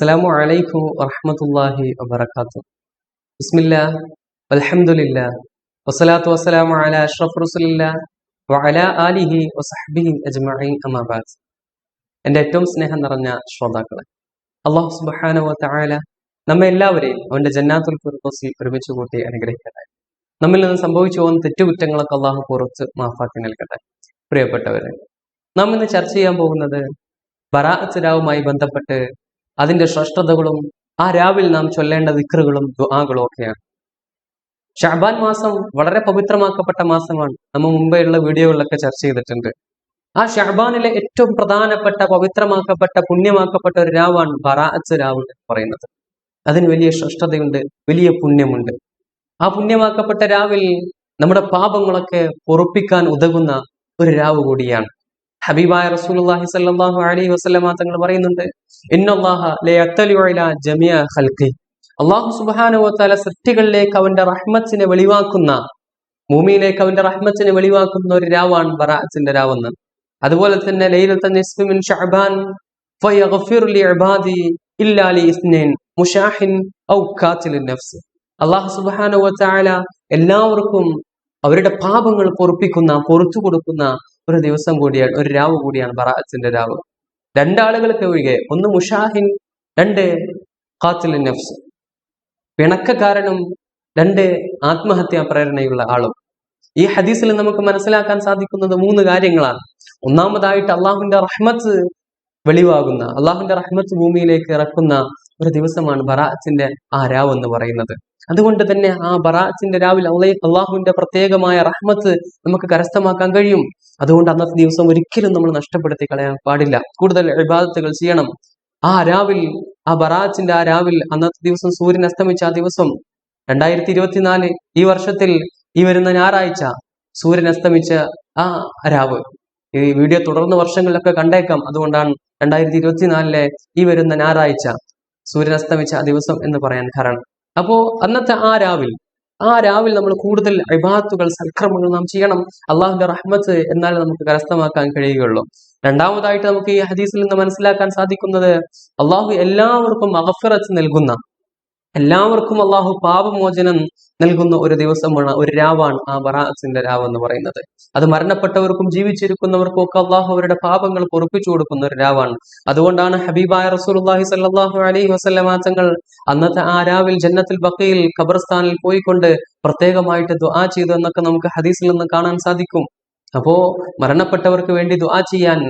അസ്സാം വലൈക്കും വറഹമത്തല്ലാഹി വബർക്കാത്തു ബിസ്മില്ല അലഹമുല്ല വസ്സലാത്തു വസ്സലാമു അല അഷ്റഫ് റസുലില്ല വഅല ആലിഹി വസഹബിഹി അജ്മഈൻ അമാബാദ് എന്റെ ഏറ്റവും സ്നേഹം നിറഞ്ഞ ശ്രോതാക്കളെ അള്ളാഹു സുബാനുവ തായാല നമ്മെ എല്ലാവരെയും അവന്റെ ജന്നാത്തുൽ ഫിർദോസിൽ ഒരുമിച്ച് കൂട്ടി അനുഗ്രഹിക്കട്ടെ. നമ്മിൽ നിന്ന് സംഭവിച്ചു പോകുന്ന തെറ്റുകുറ്റങ്ങളൊക്കെ അള്ളാഹു പുറത്ത് മാഫാക്കി നൽകട്ടെ. പ്രിയപ്പെട്ടവരെ നാം ഇന്ന് ചർച്ച ചെയ്യാൻ പോകുന്നത് ബറാഅത്ത് ബന്ധപ്പെട്ട് അതിന്റെ ശ്രേഷ്ഠതകളും ആ രാവിൽ നാം ചൊല്ലേണ്ട വിക്രുകളും ദുആകളും ഒക്കെയാണ്. ഷാബാൻ മാസം വളരെ പവിത്രമാക്കപ്പെട്ട മാസമാണ്. നമ്മൾ മുമ്പേ ഉള്ള വീഡിയോകളിലൊക്കെ ചർച്ച ചെയ്തിട്ടുണ്ട്. ആ ഷഹബാനിലെ ഏറ്റവും പ്രധാനപ്പെട്ട പവിത്രമാക്കപ്പെട്ട പുണ്യമാക്കപ്പെട്ട ഒരു രാവാണ് ബറാഅത്ത് രാവ് എന്ന് പറയുന്നത്. അതിന് വലിയ ശ്രേഷ്ഠതയുണ്ട് വലിയ പുണ്യമുണ്ട്. ആ പുണ്യമാക്കപ്പെട്ട രാവിൽ നമ്മുടെ പാപങ്ങളൊക്കെ പൊറുപ്പിക്കാൻ ഉതകുന്ന ഒരു രാവ് കൂടിയാണ്. ഹബീബായ റസൂലുള്ളാഹി സ്വല്ലല്ലാഹു അലൈഹി വസല്ലമ തങ്ങൾ പറയുന്നുണ്ട് ഇന്നല്ലാഹ ജമിയ അല്ലാഹു സുബ്ഹാനഹു വതആല സൃഷ്ടികളിലേക്ക് അവന്റെ റഹ്മത്തിനെ വെളിവാക്കുന്ന ഭൂമിയിലേക്ക് അവന്റെ റഹ്മത്തിനെ വെളിവാക്കുന്ന ഒരു രാവാണ് ബറാഅത്തിന്റെ രാവെന്ന്. അതുപോലെ തന്നെ അള്ളാഹു ഇല്ലാ ഔ അല്ലാഹു സുബ്ഹാനഹു വതആല എല്ലാവർക്കും അവരുടെ പാപങ്ങൾ പൊറുപ്പിക്കുന്ന പൊറത്തു കൊടുക്കുന്ന ഒരു ദിവസം കൂടിയാണ് ഒരു രാവ് കൂടിയാണ് ബറാഅത്തിന്റെ രാവ്. രണ്ടാളുകൾക്ക് ഒഴികെ ഒന്ന് മുഷാഹിൻ രണ്ട് ഖാത്തിലിൻ നഫ്സ്. പിണക്കക്കാരനും രണ്ട് ആത്മഹത്യാ പ്രേരണയുള്ള ആളും. ഈ ഹദീസിൽ നമുക്ക് മനസ്സിലാക്കാൻ സാധിക്കുന്നത് മൂന്ന് കാര്യങ്ങളാണ്. ഒന്നാമതായിട്ട് അള്ളാഹുവിന്റെ റഹ്മത്ത് വെളിവാകുന്ന അള്ളാഹുവിന്റെ റഹ്മത്ത് ഭൂമിയിലേക്ക് ഇറക്കുന്ന ഒരു ദിവസമാണ് ബറാഅത്തിന്റെ ആ രാവ് എന്ന് പറയുന്നത്. അതുകൊണ്ട് തന്നെ ആ ബറാഅത്തിന്റെ രാവിൽ അള്ളാഹുവിന്റെ പ്രത്യേകമായ റഹ്മത്ത് നമുക്ക് കരസ്ഥമാക്കാൻ കഴിയും. അതുകൊണ്ട് അന്നത്തെ ദിവസം ഒരിക്കലും നമ്മൾ നഷ്ടപ്പെടുത്തി കളയാൻ പാടില്ല. കൂടുതൽ വിവാദത്തുകൾ ചെയ്യണം. ആ രാവിൽ ആ ബറാത്തിന്റെ ആ രാവിൽ അന്നത്തെ ദിവസം സൂര്യൻ അസ്തമിച്ച ആ ദിവസം രണ്ടായിരത്തി ഇരുപത്തിനാല് ഈ വർഷത്തിൽ ഈ വരുന്ന ഞായറാഴ്ച സൂര്യൻ അസ്തമിച്ച ആ രാവ്. ഈ വീഡിയോ തുടർന്ന വർഷങ്ങളിലൊക്കെ കണ്ടേക്കാം. അതുകൊണ്ടാണ് രണ്ടായിരത്തി ഇരുപത്തിനാലിലെ ഈ വരുന്ന ഞായറാഴ്ച സൂര്യൻ അസ്തമിച്ച ആ ദിവസം എന്ന് പറയാൻ കാരണം. അപ്പോ അന്നത്തെ ആ രാവിൽ ആ രാവിൽ നമ്മൾ കൂടുതൽ അഭിഭാത്തുകൾ സൽക്രമങ്ങൾ നാം ചെയ്യണം. അള്ളാഹുന്റെ റഹ്മത്ത് എന്നാൽ നമുക്ക് കരസ്ഥമാക്കാൻ കഴിയുകയുള്ളൂ. രണ്ടാമതായിട്ട് നമുക്ക് ഈ ഹദീസിൽ നിന്ന് മനസ്സിലാക്കാൻ സാധിക്കുന്നത് അള്ളാഹു എല്ലാവർക്കും അഗഫിറത്ത് നൽകുന്ന എല്ലാവർക്കും അള്ളാഹു പാപമോചനം നൽകുന്ന ഒരു ദിവസമാണ് ഒരു രാവാണ് ആ ബറാസിന്റെ രാവ് എന്ന് പറയുന്നത്. അത് മരണപ്പെട്ടവർക്കും ജീവിച്ചിരിക്കുന്നവർക്കും ഒക്കെ അള്ളാഹു അവരുടെ പാപങ്ങൾ പൊറപ്പിച്ചു കൊടുക്കുന്ന ഒരു രാവാണ്. അതുകൊണ്ടാണ് ഹബീബായ റസൂലുള്ളാഹി സ്വല്ലല്ലാഹു അലൈഹി വസല്ലമ തങ്ങൾ അന്നത്തെ ആ രാവിൽ ജന്നത്തിൽ ബക്കയിൽ ഖബർസ്ഥാനിൽ പോയിക്കൊണ്ട് പ്രത്യേകമായിട്ട് ദുആ ചെയ്തു എന്നൊക്കെ നമുക്ക് ഹദീസിൽ നിന്ന് കാണാൻ സാധിക്കും. അപ്പോ മരണപ്പെട്ടവർക്ക് വേണ്ടി ദുആ ചെയ്യാൻ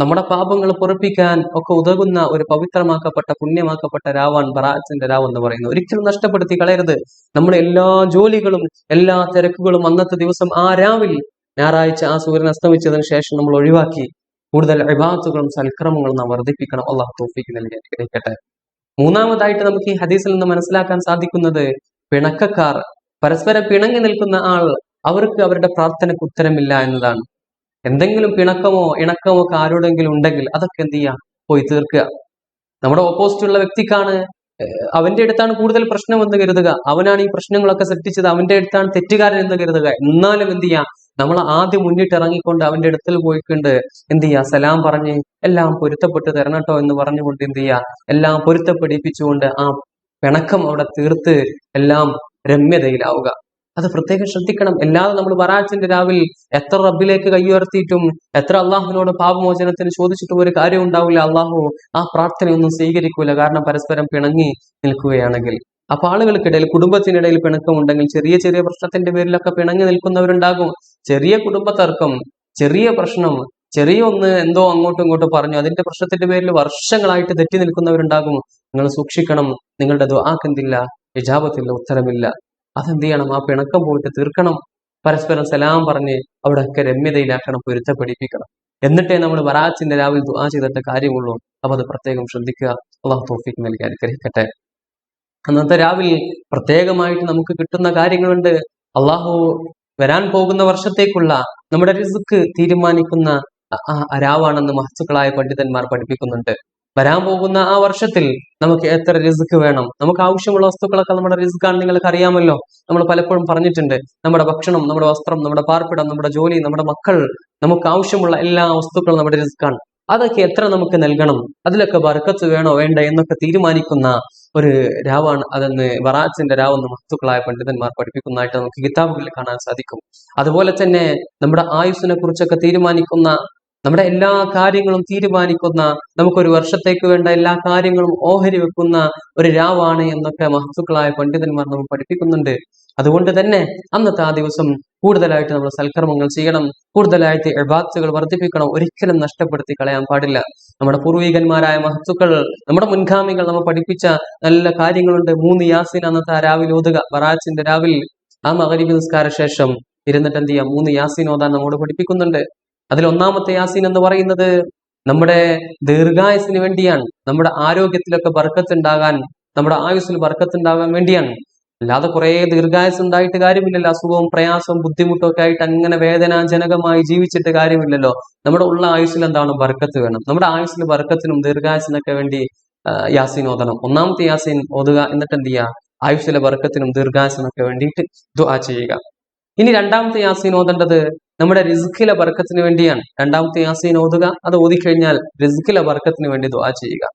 നമ്മുടെ പാപങ്ങൾ പൊറപ്പിക്കാൻ ഒക്കെ ഉതകുന്ന ഒരു പവിത്രമാക്കപ്പെട്ട പുണ്യമാക്കപ്പെട്ട രാവാൻ ബറാച്ചന്റെ രാവ് എന്ന് പറയുന്നത് ഒരിക്കലും നഷ്ടപ്പെടുത്തി കളയരുത്. നമ്മുടെ എല്ലാ ജോലികളും എല്ലാ തിരക്കുകളും അന്നത്തെ ദിവസം ആ രാവിൽ ഞായറാഴ്ച ആ സൂര്യൻ അസ്തമിച്ചതിന് ശേഷം നമ്മൾ ഒഴിവാക്കി കൂടുതൽ അഭിഭാഗത്തുകളും സൽക്രമങ്ങളും നാം വർദ്ധിപ്പിക്കണം. അള്ളാഹു തോഫിക്ക് നൽകി. മൂന്നാമതായിട്ട് നമുക്ക് ഈ ഹദീസിൽ നിന്ന് മനസ്സിലാക്കാൻ സാധിക്കുന്നത് പിണക്കക്കാർ പരസ്പരം പിണങ്ങി നിൽക്കുന്ന ആൾ അവർക്ക് അവരുടെ പ്രാർത്ഥനയ്ക്ക് ഉത്തരമില്ല എന്നതാണ്. എന്തെങ്കിലും പിണക്കമോ ഇണക്കമോ ഒക്കെ ആരോടെങ്കിലും ഉണ്ടെങ്കിൽ അതൊക്കെ എന്ത് ചെയ്യുക പോയി തീർക്കുക. നമ്മുടെ ഓപ്പോസിറ്റ് ഉള്ള വ്യക്തിക്കാണ് അവന്റെ അടുത്താണ് കൂടുതൽ പ്രശ്നം എന്ന് കരുതുക. അവനാണ് ഈ പ്രശ്നങ്ങളൊക്കെ സൃഷ്ടിച്ചത്. അവന്റെ അടുത്താണ് തെറ്റുകാരൻ എന്ന് കരുതുക. എന്നാലും എന്ത് ചെയ്യാം? നമ്മൾ ആദ്യം മുന്നിട്ട് ഇറങ്ങിക്കൊണ്ട് അവന്റെ അടുത്തിൽ പോയിക്കൊണ്ട് എന്ത് ചെയ്യാ? സലാം പറഞ്ഞ് എല്ലാം പൊരുത്തപ്പെട്ട് തരണട്ടോ എന്ന് പറഞ്ഞുകൊണ്ട് എന്ത് ചെയ്യാ? എല്ലാം പൊരുത്തപ്പെടിപ്പിച്ചുകൊണ്ട് ആ പിണക്കം അവിടെ തീർത്ത് എല്ലാം രമ്യതയിലാവുക. അത് പ്രത്യേകം ശ്രദ്ധിക്കണം. എല്ലാതെ നമ്മൾ വറാച്ചിന്റെ രാവിൽ എത്ര റബ്ബിലേക്ക് കൈയുയർത്തിയിട്ടും എത്ര അള്ളാഹുവിനോട് പാപമോചനത്തിന് ചോദിച്ചിട്ടും ഒരു കാര്യം ഉണ്ടാവില്ല. അള്ളാഹു ആ പ്രാർത്ഥനയൊന്നും സ്വീകരിക്കൂല. കാരണം പരസ്പരം പിണങ്ങി നിൽക്കുകയാണെങ്കിൽ. അപ്പൊ ആളുകൾക്കിടയിൽ കുടുംബത്തിനിടയിൽ പിണക്കമുണ്ടെങ്കിൽ ചെറിയ ചെറിയ പ്രശ്നത്തിന്റെ പേരിലൊക്കെ പിണങ്ങി നിൽക്കുന്നവരുണ്ടാകും. ചെറിയ കുടുംബ തർക്കം ചെറിയ പ്രശ്നം ചെറിയ ഒന്ന് എന്തോ അങ്ങോട്ടും ഇങ്ങോട്ടും പറഞ്ഞു അതിന്റെ പ്രശ്നത്തിന്റെ പേരിൽ വർഷങ്ങളായിട്ട് തെറ്റി നിൽക്കുന്നവരുണ്ടാകും. നിങ്ങൾ സൂക്ഷിക്കണം. നിങ്ങളുടെ ദ്വാക്കെന്തില്ല ഹിജാബത്തില്ല ഉത്തരമില്ല. അതെന്ത് ചെയ്യണം ആ പിണക്കം പോയിട്ട് തീർക്കണം. പരസ്പരം സലാം പറഞ്ഞ് അവിടെയൊക്കെ രമ്യതയിലാക്കണം പൊരുത്തപ്പെടിപ്പിക്കണം എന്നിട്ടേ നമ്മൾ വറാച്ചിന്റെ രാവിലെ ദുആ ചെയ്തിട്ട് കാര്യമുള്ളൂ. അപ്പൊ അത് പ്രത്യേകം ശ്രദ്ധിക്കുക. അള്ളാഹു തോഫിക്ക് നൽകി അനുഗ്രഹിക്കട്ടെ. അന്നത്തെ രാവിലെ പ്രത്യേകമായിട്ട് നമുക്ക് കിട്ടുന്ന കാര്യങ്ങളുണ്ട്. അള്ളാഹു വരാൻ പോകുന്ന വർഷത്തേക്കുള്ള നമ്മുടെ റിസ്ക് തീരുമാനിക്കുന്ന രാവാണെന്ന് മഹത്തുക്കളായ പണ്ഡിതന്മാർ പഠിപ്പിക്കുന്നുണ്ട്. വരാൻ പോകുന്ന ആ വർഷത്തിൽ നമുക്ക് എത്ര റിസ്ക് വേണം? നമുക്ക് ആവശ്യമുള്ള വസ്തുക്കളൊക്കെ നമ്മുടെ റിസ്ക് ആണ് നിങ്ങൾക്ക് അറിയാമല്ലോ. നമ്മൾ പലപ്പോഴും പറഞ്ഞിട്ടുണ്ട്. നമ്മുടെ ഭക്ഷണം നമ്മുടെ വസ്ത്രം നമ്മുടെ പാർപ്പിടം നമ്മുടെ ജോലി നമ്മുടെ മക്കൾ നമുക്ക് ആവശ്യമുള്ള എല്ലാ വസ്തുക്കളും നമ്മുടെ റിസ്ക് ആണ് അതൊക്കെ എത്ര നമുക്ക് നൽകണം? അതിലൊക്കെ ബർക്കത്ത് വേണോ വേണ്ട എന്നൊക്കെ തീരുമാനിക്കുന്ന ഒരു രാവാണ് അതെന്ന് വറാച്ചിന്റെ രാവെന്ന് മഹത്തുക്കളായ പണ്ഡിതന്മാർ പഠിപ്പിക്കുന്നതായിട്ട് നമുക്ക് കിതാബുകളിൽ കാണാൻ സാധിക്കും. അതുപോലെ തന്നെ നമ്മുടെ ആയുസ്സിനെ കുറിച്ചൊക്കെ തീരുമാനിക്കുന്ന നമ്മുടെ എല്ലാ കാര്യങ്ങളും തീരുമാനിക്കുന്ന നമുക്കൊരു വർഷത്തേക്ക് വേണ്ട എല്ലാ കാര്യങ്ങളും ഓഹരി വെക്കുന്ന ഒരു രാവാണ് എന്നൊക്കെ മഹത്തുക്കളായ പണ്ഡിതന്മാർ നമ്മൾ പഠിപ്പിക്കുന്നുണ്ട്. അതുകൊണ്ട് തന്നെ അന്നത്തെ ആ ദിവസം കൂടുതലായിട്ട് നമ്മൾ സൽക്കർമ്മങ്ങൾ ചെയ്യണം കൂടുതലായിട്ട് എബാത്തുകൾ വർദ്ധിപ്പിക്കണം ഒരിക്കലും നഷ്ടപ്പെടുത്തി കളയാൻ പാടില്ല. നമ്മുടെ പൂർവികന്മാരായ മഹത്തുക്കൾ നമ്മുടെ മുൻഗാമികൾ നമ്മൾ പഠിപ്പിച്ച നല്ല കാര്യങ്ങളുണ്ട്. മൂന്ന് യാസിൻ അന്നത്തെ ആ രാവിലെ ഓതുക ബറാച്ചിന്റെ രാവിലെ ആ മകരീബ് നിസ്കാര ശേഷം ഇരുന്നിട്ട് എന്ത് ചെയ്യാം മൂന്ന് യാസിൻ ഓതാൻ നമ്മോട് പഠിപ്പിക്കുന്നുണ്ട്. അതിൽ ഒന്നാമത്തെ യാസീൻ എന്ന് പറയുന്നത് നമ്മുടെ ദീർഘായുസിന് വേണ്ടിയാണ്. നമ്മുടെ ആരോഗ്യത്തിലൊക്കെ ബർക്കത്തുണ്ടാകാൻ നമ്മുടെ ആയുസ്സിൽ ബർക്കത്തുണ്ടാകാൻ വേണ്ടിയാണ്. അല്ലാതെ കുറേ ദീർഘായുസ് ഉണ്ടായിട്ട് കാര്യമില്ലല്ലോ. അസുഖവും പ്രയാസവും ബുദ്ധിമുട്ടും ഒക്കെ ആയിട്ട് അങ്ങനെ വേദനാജനകമായി ജീവിച്ചിട്ട് കാര്യമില്ലല്ലോ. നമ്മുടെ ഉള്ള ആയുസ്സിൽ എന്താണ് ബർക്കത്ത് വേണം? നമ്മുടെ ആയുസ്സിൽ ബർക്കത്തിനും ദീർഘായുസിനൊക്കെ വേണ്ടി യാസീൻ ഓതണം. ഒന്നാമത്തെ യാസീൻ ഓതുക എന്നിട്ട് എന്ത് ചെയ്യുക? ആയുസ്സിലെ ബർക്കത്തിനും ദീർഘായുസിനൊക്കെ വേണ്ടിയിട്ട് ദുആ ചെയ്യുക. ഇനി രണ്ടാമത്തെ യാസീൻ ഓതേണ്ടത് നമ്മുടെ റിസ്ക്കിലെ ബർക്കത്തിന് വേണ്ടിയാണ്. രണ്ടാമത്തെ യാസീൻ ഓതുക. അത് ഓതിക്കഴിഞ്ഞാൽ റിസ്ക്കിലെ ബർക്കത്തിന് വേണ്ടി ദുവാ ചെയ്യുക.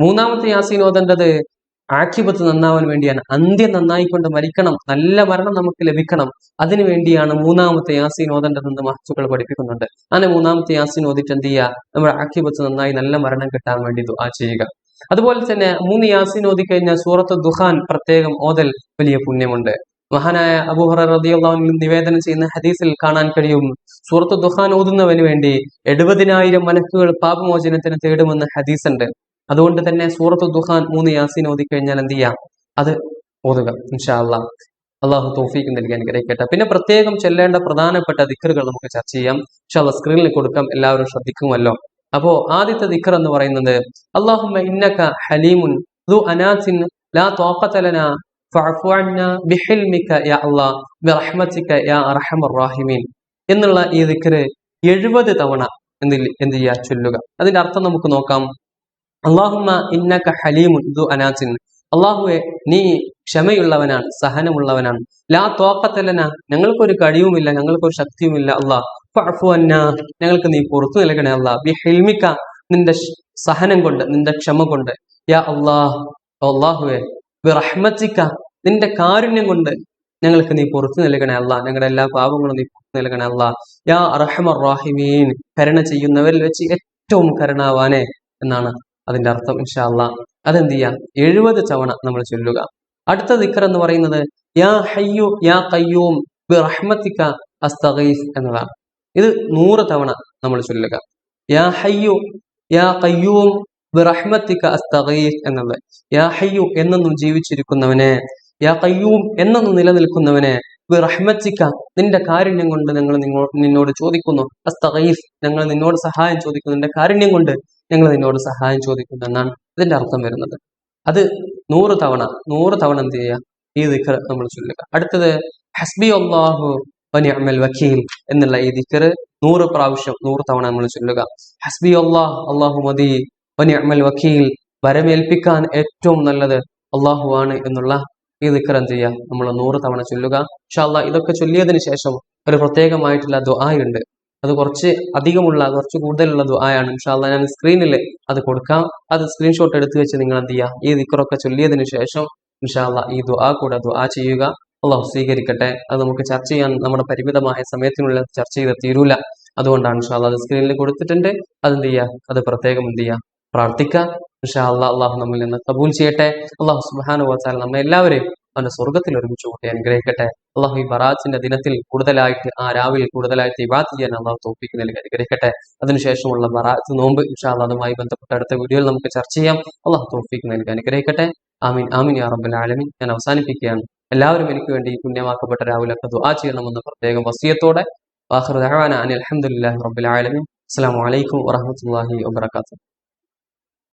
മൂന്നാമത്തെ യാസീൻ ഓതേണ്ടത് ആഖിബത്ത് നന്നാവാൻ വേണ്ടിയാണ്. അന്ത്യം നന്നായിക്കൊണ്ട് മരിക്കണം. നല്ല മരണം നമുക്ക് ലഭിക്കണം. അതിനു വേണ്ടിയാണ് മൂന്നാമത്തെ യാസീൻ ഓതേണ്ടതെന്ന് മഹത്തുക്കൾ പഠിപ്പിക്കുന്നുണ്ട്. അങ്ങനെ മൂന്നാമത്തെ യാസീൻ ഓതിട്ട് എന്ത് ചെയ്യുക? നമ്മുടെ ആഖിബത്ത് നന്നായി നല്ല മരണം കിട്ടാൻ വേണ്ടി ദുആ ചെയ്യുക. അതുപോലെ തന്നെ മൂന്ന് യാസീൻ ഓതിക്കഴിഞ്ഞാൽ സൂറത്ത് ദുഹാൻ പ്രത്യേകം ഓതൽ വലിയ പുണ്യമുണ്ട്. മഹാനായ അബൂഹറ നിവേദനം ചെയ്യുന്ന ഹദീസിൽ കാണാൻ കഴിയും. സൂറത്ത് ദുഹാൻ ഓതുന്നവന് വേണ്ടി എഴുപതിനായിരം മലക്കുകൾ പാപമോചനത്തിന് തേടുമെന്ന് ഹദീസ് ഉണ്ട് അതുകൊണ്ട് തന്നെ സൂറത്ത് ദുഹാൻ മൂന്ന് യാസീൻ ഓതിക്കഴിഞ്ഞാൽ എന്ത് ചെയ്യാം? അത് ഓതുക ഇൻഷാ അള്ളാഹ് അള്ളാഹു തോഫീക്ക് നൽകാൻ കിടക്കട്ടെ പിന്നെ പ്രത്യേകം ചെല്ലേണ്ട പ്രധാനപ്പെട്ട ദിക്കറുകൾ നമുക്ക് ചർച്ച ചെയ്യാം. ഇൻഷാ അള്ളാഹ് സ്ക്രീനിൽ കൊടുക്കാം എല്ലാവരും ശ്രദ്ധിക്കുമല്ലോ. അപ്പോ ആദ്യത്തെ ദിക്കർ എന്ന് പറയുന്നത് അള്ളാഹുമ്മ ഇന്നക ഹലീമുൻ അനാസിൻ ലാ തോഖത എന്നുള്ള ഈ ദിക്കര് എഴുപത് തവണ എന്തിൽ എന്ത് ചെയ്യാ ചൊല്ലുക. അതിന്റെ അർത്ഥം നമുക്ക് നോക്കാം. അള്ളാഹുമ്മ ഇന്നക ഹലീമുൻ ദു അനാസിൻ. അള്ളാഹുവെ നീ ക്ഷമയുള്ളവനാണ് സഹനമുള്ളവനാണ്. ലാ തോക്കത്തല്ലന ഞങ്ങൾക്കൊരു കഴിവുമില്ല ഞങ്ങൾക്കൊരു ശക്തിയുമില്ല അള്ളാഹ് ഞങ്ങൾക്ക് നീ പുറത്തു നൽകണേ അള്ളാഹ് ബി ഹെൽമിക്ക നിന്റെ സഹനം കൊണ്ട് നിന്റെ ക്ഷമ കൊണ്ട്. യാ അള്ളാഹ് അള്ളാഹുവെ റഹ്മത്തിക്ക നിന്റെ കാരുണ്യം കൊണ്ട് ഞങ്ങൾക്ക് നീ പുറത്തു നൽകണേ അല്ല. ഞങ്ങളുടെ എല്ലാ പാപങ്ങളും നീ പുറത്തു നൽകണേ അല്ല. യാ അർഹമർ റാഹിമീൻ കരുണ ചെയ്യുന്നവരിൽ വെച്ച് ഏറ്റവും കരുണാവാനെ എന്നാണ് അതിന്റെ അർത്ഥം ഇൻഷാ അല്ലാ അതെന്ത് ചെയ്യാം? എഴുപത് തവണ നമ്മൾ ചൊല്ലുക. അടുത്ത ദിക്കർ എന്ന് പറയുന്നത് യാ ഹയ്യു യാ കയ്യൂം റഹ്മത്തിക്ക അസ്തഗീസ് എന്നതാണ്. ഇത് നൂറ് തവണ നമ്മൾ ചൊല്ലുക. യാ ഹയ്യു യാ കയ്യൂം റഹ്മത്തിക്ക അസ്തഗീസ് എന്നത്. യാ ഹയ്യു എന്നെന്നും ജീവിച്ചിരിക്കുന്നവനെ യാ കയ്യൂം എന്നെന്നും നിലനിൽക്കുന്നവനെ റഹ്മത്തിക്ക നിന്റെ കാരുണ്യം കൊണ്ട് ഞങ്ങൾ നിങ്ങോ- നിന്നോട് ചോദിക്കുന്നു. അസ്തഗീസ് ഞങ്ങൾ നിന്നോട് സഹായം ചോദിക്കുന്നു. നിന്റെ കാരുണ്യം കൊണ്ട് ഞങ്ങൾ നിന്നോട് സഹായം ചോദിക്കുന്നു എന്നാണ് ഇതിന്റെ അർത്ഥം വരുന്നത്. അത് നൂറ് തവണ നൂറ് തവണ എന്ത് ചെയ്യുക? ഈ ദിക്കർ നമ്മൾ ചൊല്ലുക. അടുത്തത് ഹസ്ബി അള്ളാഹു വനിഅമൽ വക്കീൽ എന്നുള്ള ഈ ദിക്കർ നൂറ് പ്രാവശ്യം നൂറ് തവണ നമ്മൾ ചൊല്ലുക. ഹസ്ബി അള്ളാഹ് അള്ളാഹു മതി വനിഅമൽ വക്കീൽ വരമേൽപ്പിക്കാൻ ഏറ്റവും നല്ലത് അള്ളാഹു ആണ് എന്നുള്ള ഈ എന്ത് ചെയ്യുക നമ്മൾ നൂറ് തവണ ചൊല്ലുക. ഇൻഷാല്ലാ ഇതൊക്കെ ചൊല്ലിയതിന് ശേഷം ഒരു പ്രത്യേകമായിട്ടുള്ള ദുആയുണ്ട്. അത് കുറച്ച് അധികമുള്ള കുറച്ച് കൂടുതലുള്ള ദുആയാണ്. ഇൻഷാല്ലാ ഞാൻ സ്ക്രീനിൽ അത് കൊടുക്കാം. അത് സ്ക്രീൻഷോട്ട് എടുത്തു വെച്ച് നിങ്ങൾ എന്ത് ചെയ്യുക? ഈ ദിക്കറൊക്കെ ചൊല്ലിയതിന് ശേഷം ഇൻഷാല്ല ഈ ദുആ കൂടെ ദുആ ചെയ്യുക. അള്ളാഹു സ്വീകരിക്കട്ടെ. അത് നമുക്ക് ചർച്ച ചെയ്യാൻ നമ്മുടെ പരിമിതമായ സമയത്തിനുള്ളിൽ ചർച്ച ചെയ്ത് തീരൂല. അതുകൊണ്ടാണ് ഇൻഷാല്ലാ അത് സ്ക്രീനിൽ കൊടുത്തിട്ടുണ്ട്. അതെന്ത് ചെയ്യുക? അത് പ്രത്യേകം എന്ത് ചെയ്യുക? പ്രാർത്ഥിക്കുക ഇൻഷാ അള്ളാഹ് അള്ളാഹു നമ്മിൽ നിന്ന് കബൂൽ ചെയ്യട്ടെ. അള്ളാഹു സുബാനു വാച്ചാൽ നമ്മെ എല്ലാവരെയും അവന്റെ സ്വർഗത്തിൽ ഒരുമിച്ച് കൂട്ടി അനുഗ്രഹിക്കട്ടെ. അള്ളാഹു ഈ ബറാത്തിന്റെ ദിനത്തിൽ കൂടുതലായിട്ട് ആ രാവിലെ കൂടുതലായിട്ട് ഇബാത്ത് ചെയ്യാൻ അള്ളാഹു തോപ്പിക്ക് നൽകി അനുഗ്രഹിക്കട്ടെ. അതിനുശേഷമുള്ള ബറാത്ത് നോമ്പ് ഇൻഷാ അള്ളാഹ് അതുമായി ബന്ധപ്പെട്ട അടുത്ത വീഡിയോയിൽ നമുക്ക് ചർച്ച ചെയ്യാം. അള്ളാഹു തോപ്പിക്ക് നൽകി അനുഗ്രഹിക്കട്ടെ. ആമീൻ. ആമീൻ യാ റബ്ബൽ ആലമീൻ. ഞാൻ അവസാനിപ്പിക്കുകയാണ്. എല്ലാവരും എനിക്ക് വേണ്ടി ഈ പുണ്യമാക്കപ്പെട്ട രാവിലൊക്കെ ദുആ ചെയ്യണമെന്ന് പ്രത്യേകം വസിയത്തോടെ. വാഹൃദാന അനിൽ അലഹമുല്ലാഹി റബ്ബിൽ ആലമീൻ. അസ്സലാമു അലൈക്കും വറഹ്മത്തുള്ളാഹി വബറകാതുഹു.